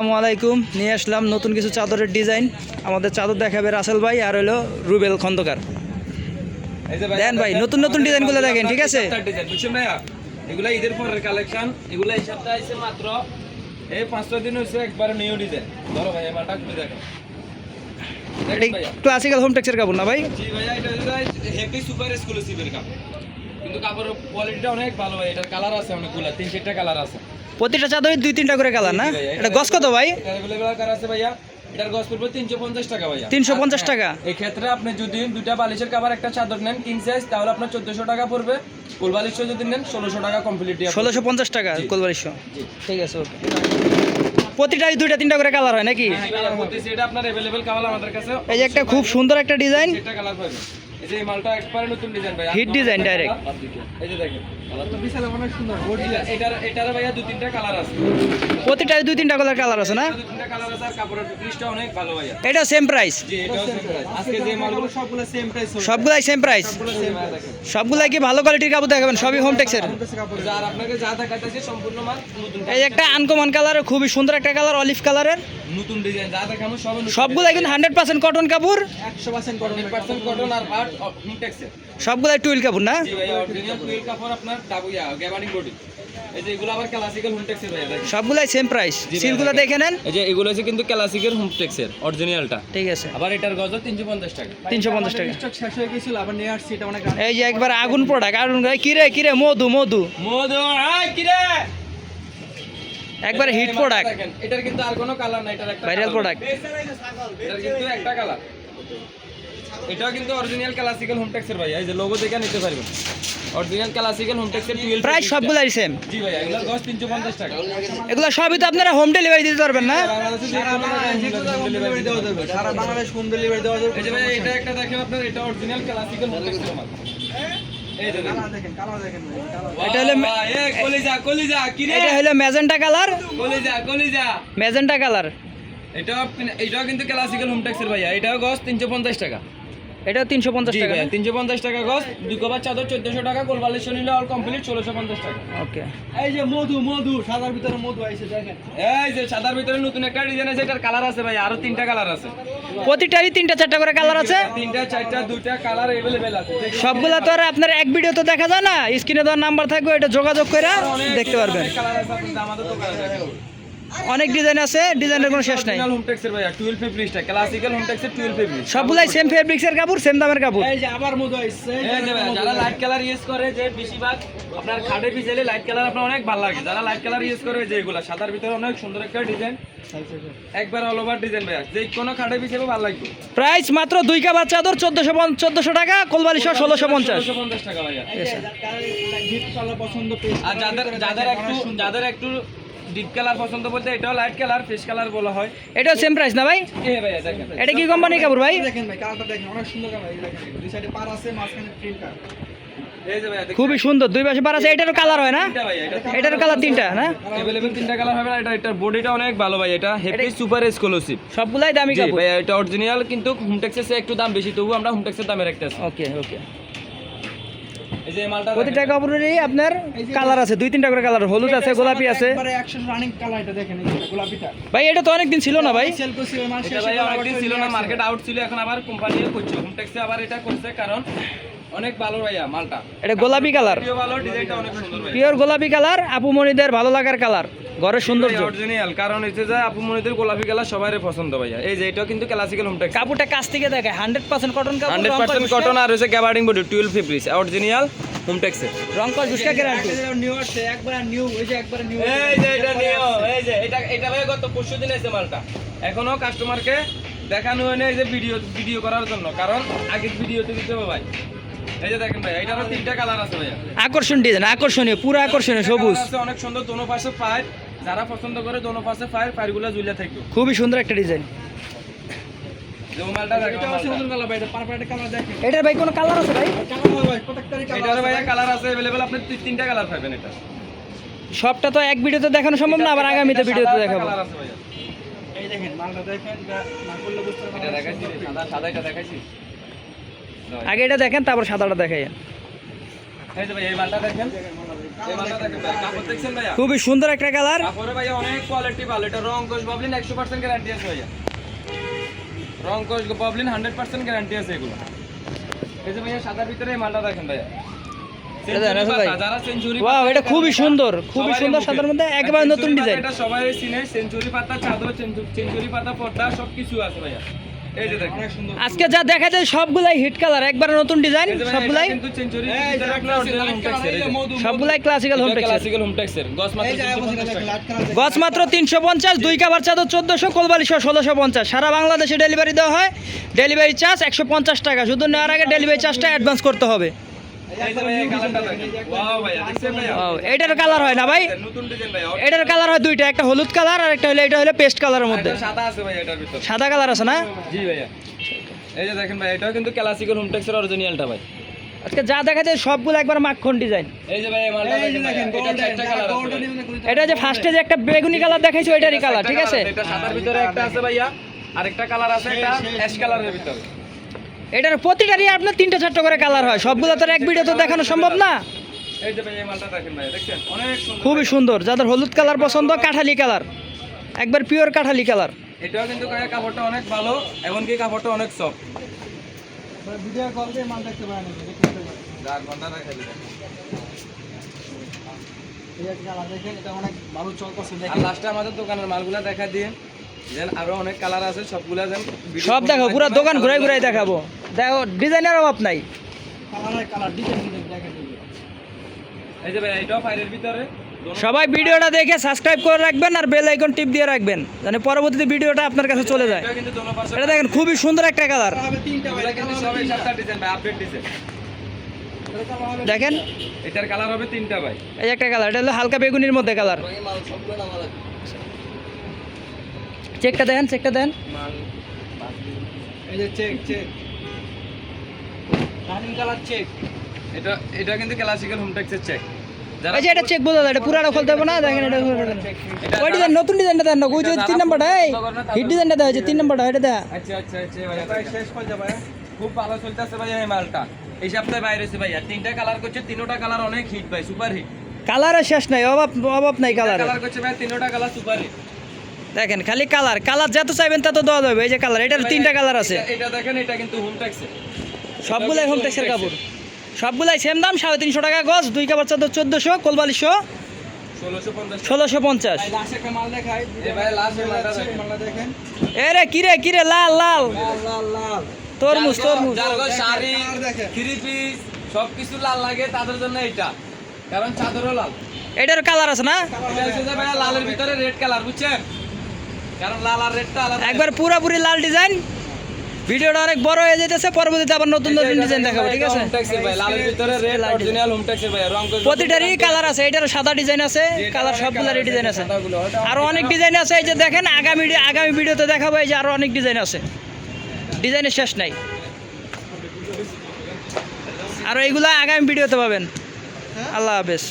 আসসালামু আলাইকুম। নিয়ে আসলাম নতুন কিছু চাদরের ডিজাইন। আমাদের চাদর দেখাবে রাসেল ভাই আর হলো রুবেল খন্দকার। দেন ভাই, নতুন নতুন ডিজাইনগুলো দেখেন, ঠিক আছে? এগুলা ঈদের পরের কালেকশন এগুলা এই সপ্তাহে আইছে মাত্র। এই পাঁচ ছয় দিন হয়েছে একবার নিউ ডিজাইন। ধরো ভাই এবারটা খুলে দেখো ক্লাসিক্যাল হোম টেক্সের কাপড় না ভাই? জি ভাইয়া এটা হেভি সুপার এক্সক্লুসিভের কাপড়। কিন্তু কাপড়ের কোয়ালিটিটা অনেক ভালো ভাই এটার কালার আছে অনেকগুলা তিন চারটা কালার আছে। প্রতিটা চাদরে দুই তিনটা করে কালার না এটা গস কত ভাই এটা ভাইয়া এটার গস পড়বে তিনশো পঞ্চাশ টাকা ভাইয়া 350 টাকা? এই ক্ষেত্রে আপনি যদি দুইটা বালিশের কাবার একটা চাদর নেন কিং সাইজ তাহলে আপনার চোদ্দশো টাকা পড়বে ফুল বালিশও যদি নেন ষোলোশো টাকা কমপ্লিট ষোলোশো পঞ্চাশ টাকা জি। কোলবারিশ ঠিক আছে ওকে প্রতিটাই দুইটা তিনটা করে কালার হয় নাকি হ্যাঁ, এটা আপনার available কালার আমাদের কাছে। এই যে একটা খুব সুন্দর একটা ডিজাইন সেটা কালার পাবেন। এই যে মালটা একবারে নতুন ডিজাইন ভাই। Hit design direct। এই যে দেখেন। কালার দুই, তিনটা কালার কালার আছে না। এটা সেম প্রাইস সবগুলো। সবগুলাই সেম প্রাইস সবগুলো। সবগুলাই কি ভালো কোয়ালিটির কাপড় দেখাবেন সবই হোম টেক্সের এই একটা আনকমন কালার খুবই সুন্দর একটা কালার অলিভ কালারের নতুন ডিজাইন হান্ড্রেড পার্সেন্ট কটন কাপড় 100% কটন আর পার্ট হিমটেক্সের সবগুলাই টুইল কাপড় না? টুইল কাপড় আপনার ডাবুয়া বডি। সবগুলাই সেম প্রাইস সিলগুলো দেখে নেন। এই যে এগুলো হচ্ছে কিন্তু ক্লাসিকের হোমটেক্সের অরিজিনালটা ঠিক আছে। আবার এটার গজ টাকা। তিনশো পঞ্চাশ টাকা। শেষ হয়ে গেছিল আবার নিয়ে আসছি এটা অনেক এই যে একবার আগুন প্রোডাক্ট আগুন মধু মধু। মধু আয় কিরে। একবার হিট প্রোডাক্ট এটার কিন্তু আর কোনো কালার নাই এটার একটা ভাইরাল প্রোডাক্ট এটার কিন্তু একটা কালার এটাও কিন্তু অরিজিনাল ক্লাসিক্যাল হোমটেক্সের ভাইয়া এই যে লোগো দেখে নিতে পারবেন। অরিজিনাল ক্লাসিক্যাল হোমটেক্সের টুয়েলভ প্রায় সবগুলাই সেম জি ভাইয়া এগুলো গজ তিনশো পঞ্চাশ টাকা। এগুলো সবই তো আপনারা হোম ডেলিভারি দিতে পারবেন না? সারা বাংলাদেশ যে কোথাও দেওয়া যাবে। সারা বাংলাদেশ হোম ডেলিভারি দেওয়া যাবে। এই যে ভাইয়া এটা একটা দেখেন আপনার এটা অরিজিনাল ক্লাসিক্যাল হোমটেক্সের মাল। ভাই, এটা হলো বাহ, বাহ, এ কলিজা কলিজা কি রে এটা হলো ম্যাজেন্টা কালার। কলিজা কলিজা। Magenta colour. এটাও এটাও কিন্তু ক্লাসিক্যাল হোমটেক্সের ভাইয়া এটাও গজ তিনশো পঞ্চাশ টাকা। এটাও তিনশো পঞ্চাশ টাকা তিনশো পঞ্চাশ টাকা গজ দুই কভার চাদর চোদ্দশো টাকা কোলবালিশ নিলে অল কমপ্লিট ষোলোশো পঞ্চাশ টাকা। ওকে। এই যে মধু মধু সাদার ভিতরে মধু দেখেন। এই যে সাদার ভিতরে নতুন একটা ডিজাইন আছে এটার কালার আছে ভাই আরও তিনটা কালার আছে। প্রতিটারই তিনটা চারটা করে কালার আছে? তিনটা চারটা দুইটা কালার এভেলেবেল আছে। সবগুলা তো আর আপনার এক ভিডিও তো দেখা যায় না? স্ক্রিনে দেওয়ার নাম্বার থাকবে এটা যোগাযোগ করে দেখতে পারবেন। কালার আছে আমাদের দেখেন। অনেক ডিজাইন আছে ডিজাইনের কোনো শেষ নাই। হোমটেক্সের ভাইয়া 12 ফেব্রিকটা ক্লাসিক্যাল হোমটেক্সের 12 ফেব্রিক সবগুলাই সেম ফেব্রিক্সের কাপড় সেম দামের কাপড়। এই যে আবার যে ভাইয়া, যারা লাইট কালার ইউজ করে যে বেশিরভাগ আপনার খাটে পিছলে লাইট কালার আপনার অনেক ভালো লাগে। যারা লাইট কালার ইউজ করে যে এগুলা সাদার ভিতরে অনেক সুন্দর একটা ডিজাইন একবার অল ওভার ডিজাইন ভাইয়া যে কোনো খাটে পিছলে ভালো লাগবে। প্রাইস মাত্র দুই কাবার চাদর চোদ্দশো চোদ্দশো টাকা কোলবালিশ ষোলোশো পঞ্চাশ। 1650 টাকা যার হিট কালার পছন্দ পেয়ে আর যাদের যাদের একটু যাদের একটু ডিপ কালার পছন্দ বলতে এটাও লাইট কালার ফেস কালার বলা হয় এটাও সেম প্রাইস না ভাই এ ভাইয়া দেখেন এটা কি কোম্পানির কাপড় ভাই দেখেন ভাই কালারটা দেখেন অনেক সুন্দর কালার এই দেখেন দুই সাইডে পার আছে মাঝখানে প্রিন্ট কার এই যে ভাইয়া দেখেন খুবই সুন্দর দুই পাশে পার আছে এটারও কালার হয় না তিনটা ভাইয়া এটা এটার কালার তিনটা না अवेलेबल তিনটা কালার হবে না এটা এটার বডিটা অনেক ভালো ভাই এটা হেভি সুপার এক্সক্লুসিভ সবগুলাই দামি জি কাপড় ভাই এটা অরিজিনাল কিন্তু হোমটেক্সের চেয়ে একটু দাম বেশি তবু আমরা হোমটেক্সের দামে রাখতেছি ওকে ওকে এই যে এই মালটা প্রতিটা কাপড়েরই আপনার কালার আছে দুই তিনটা করে কালার হলুদ আছে গোলাপি আছে। একবারে 100 রানিং কালার এটা দেখেন এই যে গোলাপিটা। ভাই এটা তো অনেকদিন ছিল না ভাই। ছিল না মার্কেট আউট ছিল এখন আবার কোম্পানি করছে। হোমটেক্সে আবার এটা করছে কারণ অনেক ভালো ভাইয়া মালটা। এটা গোলাপি কালার ভিডিও ভালো ডিজাইনটা অনেক সুন্দর ভাই পিওর গোলাপি কালার আপু মনিদের ভালো লাগার কালার ঘরের সৌন্দর্য। অরিজিনাল কারণ হচ্ছে যে আপু মনিদের গোলাপি কালার সবারই পছন্দ ভাইয়া। এই যে এটাও কিন্তু ক্লাসিক্যাল হোমটেক্স কাপড়টা কাছ থেকে হান্ড্রেড পার্সেন্ট কটন কাপড় হান্ড্রেড পার্সেন্ট কটন আর হচ্ছে gabardine body twelve fabrics original হোমটেক্সের রং কস বুসকা গ্যারান্টি নিউ আসছে একবারে নিউ ওই যে একবারে নিউ এই যে এটা নিও এই যে এটা এটা ভাই গত পরশু দিন এসে মালটা। এখনও কাস্টমারকে দেখানো হয়নি এই যে ভিডিও ভিডিও করার জন্য কারণ আগের ভিডিওতে দিতে হবে ভাই। এই যে দেখেন ভাই এটারও তিনটা কালার আছে ভাইয়া। আকর্ষণ ডিজাইন আকর্ষণীয় পুরো আকর্ষণীয় সবুজ। অনেক সুন্দর দোনো পাশে ফায়ার যারা পছন্দ করে দোনো পাশে ফায়ার ফায়ারগুলো ঝুলে থাকবে খুবই সুন্দর একটা ডিজাইন যে ও মালটা দেখো এটা সুন্দর কালার ভাই এটা পারপেল কালার দেখেন এটার ভাই কোনো কালার আছে ভাই কালার হয় ভাই প্রত্যেকটারই কালার এটার ভাইয়া কালার আছে अवेलेबल আপনি তিন- তিনটা কালার পাবেন এটা সবটা তো এক ভিডিওতে দেখানো সম্ভব না আবার আগামীতে ভিডিওতে দেখাবো কালার আছে ভাইয়া এই দেখেন মালটা দেখেন এটা না করলে বুঝতে এটা পারবেন দেখাইছি রে, সাদা সাদা এটা দেখাইছি আগে এটা দেখেন তারপর সাদাটা দেখাই এই যে ভাই এই মালটা দেখেন খুবই সুন্দর একটা কালার। কাপড়ে অনেক কোয়ালিটি ভালো। এটা রং কোষ বাবলিন একশো পার্সেন্ট গ্যারান্টি আছে ভাইয়া। রং কোষ বাবলিন হান্ড্রেড পার্সেন্ট গ্যারান্টি আছে এগুলো। এই যে ভাইয়া সাদার ভিতরে মালটা দেখেন ভাইয়া। এটা দেখেন, Century ভাই। পাতা, যারা century Wow, পাতা এটা খুবই সুন্দর, খুবই সুন্দর সাদার মধ্যে একেবারে নতুন ডিজাইন। এটা সবাই চিনে সেঞ্চুরি পাতা চাদর সেঞ্চুরি পাতা পর্দা সবকিছু আছে ভাইয়া। এই যে দেখেন। অনেক সুন্দর। আজকে যা দেখা যায় সবগুলাই হিট কালার একবারে নতুন ডিজাইন সবগুলাই সবগুলাই ক্লাসিক্যাল হোম ক্লাসিক্যাল হোম টেক্সের গস মাত্র এই যে 350 দেখেন টাকা। লাইট কালার গজ মাত্র তিনশো পঞ্চাশ দুই কাভার চাদর চোদ্দশো কোলবালিশো ষোলোশো পঞ্চাশ। সারা বাংলাদেশে ডেলিভারি দেওয়া হয়। ডেলিভারি চার্জ একশো পঞ্চাশ টাকা। শুধু নেওয়ার আগে ডেলিভারি চার্জটা অ্যাডভান্স করতে হবে। এই যে ভাইয়া, এই কালারটা দেখেন। Wow ভাইয়া, দেখছেন ভাইয়া? ও, এটার কালার হয় না ভাই নতুন ডিজাইন ভাইয়া এটার কালার হয় দুইটা একটা হলুদ কালার আর একটা হলো এটা হলো পেস্ট কালারের মধ্যে সাদা আছে ভাইয়া এটার ভিতর সাদা কালার আছে না জি ভাইয়া এই যে দেখেন ভাই এটাও কিন্তু ক্লাসিক্যাল হোম টেক্সের অরিজিনালটা ভাই আজকে যা দেখা যায় সবগুলো একবার মাখন ডিজাইন এই যে ভাই মালটা দেখেন দেখেন এটা কালার আছে। এটা যে ফার্স্টে যে একটা বেগুনি কালার দেখাইছো এটারই কালার ঠিক আছে এটা সাদার ভিতরে একটা আছে ভাইয়া আরেকটা কালার আছে এটা অ্যাশ কালারের ভিতরে এটার প্রতিটারই আপনার তিনটা চারটা করে কালার হয়। সবগুলো তো এক ভিডিও তো দেখানো সম্ভব না। খুবই সুন্দর। যাদের হলুদ কালার পছন্দ কাঠালি কালার একবার পিওর কাঠালি কালার এটাও কিন্তু কাপড়টা অনেক ভালো এমনকি কাপড়টা অনেক সফট ভিডিও কল দিয়ে মাল দেখতে পারেন ঘণ্টা দেন সব দেখো পুরো দোকান ঘুরাই ঘুরাই দেখাবো। দেখো ডিজাইনের অভাব নাই। সবাই ভিডিওটা দেখে সাবস্ক্রাইব করে রাখবেন আর বেল আইকন টিপ দিয়ে রাখবেন মানে পরবর্তীতে ভিডিওটা আপনার কাছে চলে যায়। এটা দেখেন খুবই সুন্দর একটা কালার দেখেন। এটার কালার হবে তিনটা ভাই। এই একটা কালার এটা হলো হালকা বেগুনির মধ্যে কালার চেকটা দেন চেকটা দেন। এই যে check check running colour check এটা এটা কিন্তু ক্লাসিক্যাল হোম টেক্সের চেক এই যে এটা চেক বোঝা যায় এটা পুরাটা খুলতে হবে না দেখেন এটা ওই ডিজাইন নতুন ডিজাইনটা দেন না ওই যে তিন নম্বরটা এই হিট ডিজাইনটা দেওয়া হয়েছে তিন নম্বরটা এটা দেয়া। আচ্ছা আচ্ছা আচ্ছা ভাই শেষ যাবে খুব ভালো চলতেছে ভাই এই মালটা। এই সপ্তাহে বাইরে হয়েছে ভাইয়া তিনটা কালার করছে তিনোটা কালার অনেক হিট ভাই সুপার হিট কালারের শেষ নাই অভাব অভাব নাই কালার কালার করছে ভাই তিনোটা কালার সুপার হিট দেখেন খালি কালার কালার যত চাইবেন তত দেওয়া যাবে এই যে কালার এটার তিনটা কালার আছে। এটা দেখেন এটা কিন্তু হোম সবগুলাই হোম টেক্সের কাপড়। সবগুলাই সেম দাম সাড়ে তিনশো টাকা গজ দুই কাপড় চাদর চোদ্দোশো কোলবালিশশো ষোলোশো পঞ্চাশ। এ রে কিরে কিরে লাল লাল। লাল লাল লাল। তরমুজ তরমুজ। শাড়ি থ্রি পিস সবকিছু লাল লাগে তাদের জন্য এটা কারণ চাদরও লাল। এটার কালার আছে না? লালের ভিতরে রেড কালার বুঝছেন? কারণ লাল আর রেডটা আলাদা। একবার পুরোপুরি লাল ডিজাইন ভিডিওটা অনেক বড় হয়ে যেতেছে পরবর্তীতে আবার নতুন নতুন ডিজাইন দেখাবো ঠিক আছে? প্রতিটারই কালার আছে এটার সাদা ডিজাইন আছে কালার সবগুলারই ডিজাইন আছে। সাদাগুলো, ওটা আরও অনেক ডিজাইন আছে এই যে দেখেন আগামী আগামী ভিডিওতে দেখাবো এই যে আরও অনেক ডিজাইন আছে। ডিজাইনের শেষ নাই। আর এইগুলা আগামী ভিডিওতে পাবেন। আল্লাহ হাফেজ।